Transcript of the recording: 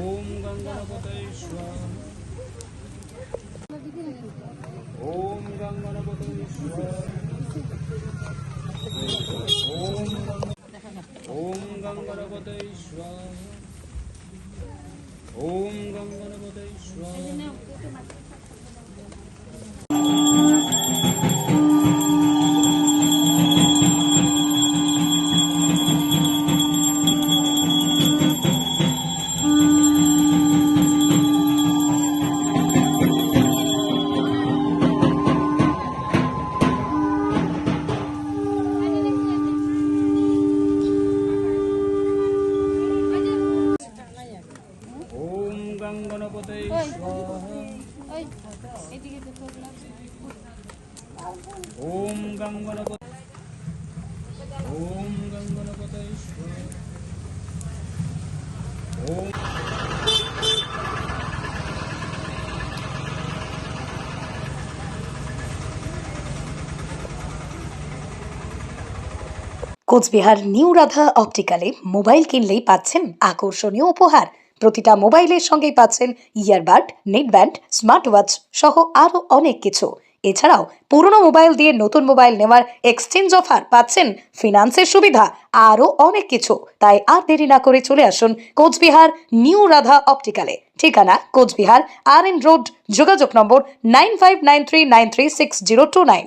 ॐ गङ्गणपतैश्वर ॐ गङ्गणपतैश्वर ॐ गङ्गणपतैश्वर ॐ गङ्गणपतैश्वर ওম ওম কোচবিহার নিউ রাধা অপটিক্যালে মোবাইল কিনলেই পাচ্ছেন আকর্ষণীয় উপহার। প্রতিটা মোবাইলের সঙ্গেই পাচ্ছেন ইয়ারবাড, নেটব্যান্ড স্মার্ট ওয়াচ সহ আরও অনেক কিছু। এছাড়াও পুরনো মোবাইল দিয়ে নতুন মোবাইল নেওয়ার এক্সচেঞ্জ অফার পাচ্ছেন ফিনান্সের সুবিধা, আরও অনেক কিছু। তাই আর দেরি না করে চলে আসুন কোচবিহার নিউ রাধা অপটিক্যালে। ঠিকানা কোচবিহার, আর এন রোড, যোগাযোগ নম্বর nine five nine three nine three six zero two nine.